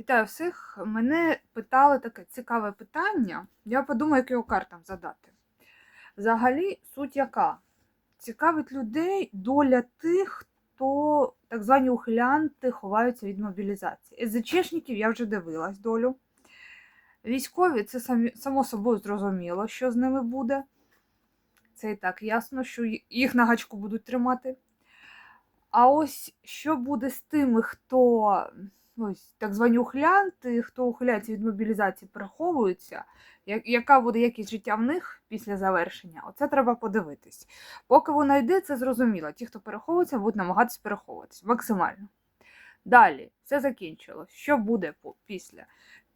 Вітаю всіх. Мене питали таке цікаве питання. Я подумаю, як його картам задати. Взагалі, суть яка? Цікавить людей доля тих, хто так звані ухилянти ховаються від мобілізації. СЗЧшників я вже дивилась долю. Військові, це само собою зрозуміло, що з ними буде. Це і так ясно, що їх на гачку будуть тримати. А ось що буде з тими, хто ось так звані ухилянти, хто ухиляється від мобілізації, переховуються, я- яка буде якість життя в них після завершення, оце треба подивитись. Поки вона йде, це зрозуміло. Ті, хто переховується, будуть намагатися переховуватись максимально. Далі, все закінчилось. Що буде після?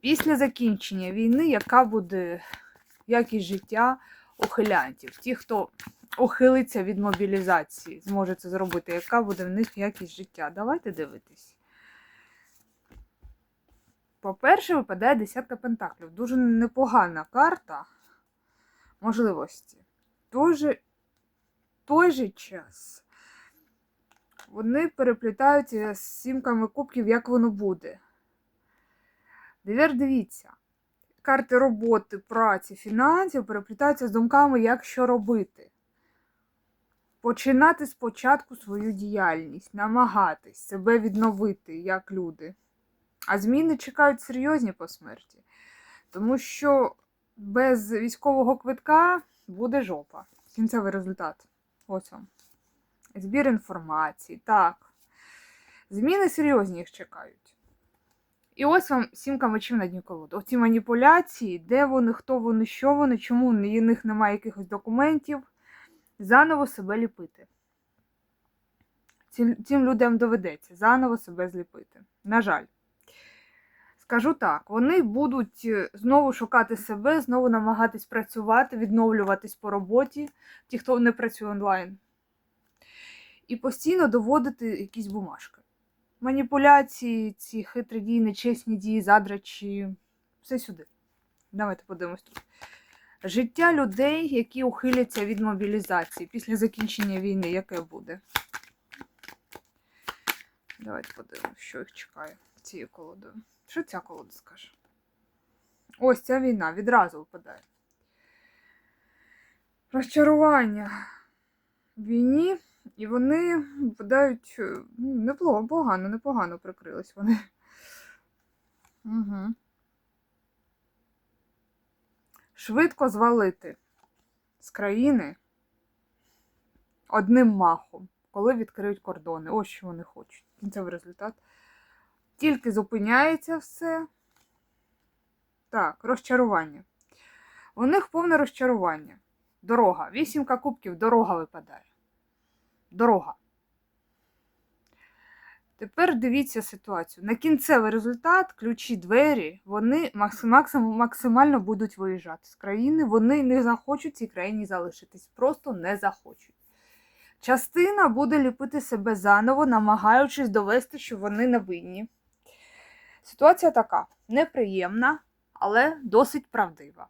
Після закінчення війни, яка буде якість життя ухилянтів? Ті, хто ухилиться від мобілізації, зможе це зробити, яка буде в них якість життя? Давайте дивитись. По-перше, випадає десятка пентаклів. Дуже непогана карта можливості. Той же, той же час вони переплітаються з сімками кубків, як воно буде. Тепер дивіться. Карти роботи, праці, фінансів переплітаються з думками, як що робити. Починати спочатку свою діяльність, намагатись себе відновити як люди. А зміни чекають серйозні по смерті. Тому що без військового квитка буде жопа. Кінцевий результат. Ось вам. Збір інформації. Так. Зміни серйозні їх чекають. І ось вам сімка мечів на дні колоди. Оці маніпуляції, де вони, хто вони, що вони, чому в них немає якихось документів. Заново себе ліпити. Цим, цим людям доведеться заново себе зліпити. На жаль. Скажу так, вони будуть е, знову шукати себе, знову намагатись працювати, відновлюватись по роботі, ті, хто не працює онлайн. І постійно доводити якісь бумажки. Маніпуляції, ці хитрі дії, нечесні дії, задрачі. Все сюди. Давайте подивимось тут. Життя людей, які ухиляться від мобілізації після закінчення війни, яке буде? Давайте подивимось, що їх чекає цією колодою. Що ця колода скаже? Ось ця війна відразу випадає. Розчарування війні, і вони випадають е, ну, погано, непогано прикрились вони. Угу. Швидко звалити з країни одним махом, коли відкриють кордони. Ось що вони хочуть. Кінцевий результат. Тільки зупиняється все. Так, розчарування. У них повне розчарування. Дорога. Вісімка кубків, дорога випадає. Дорога. Тепер дивіться ситуацію. На кінцевий результат, ключі двері, вони максим- максим- максимально будуть виїжджати з країни. Вони не захочуть цій країні залишитись. Просто не захочуть. Частина буде ліпити себе заново, намагаючись довести, що вони не винні. Ситуація така неприємна, але досить правдива.